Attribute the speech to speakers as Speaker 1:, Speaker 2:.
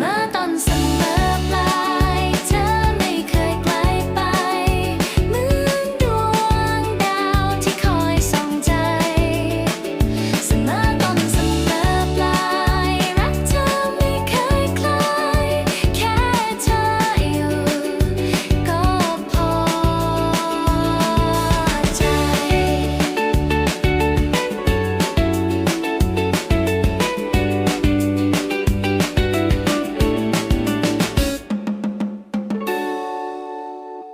Speaker 1: มอต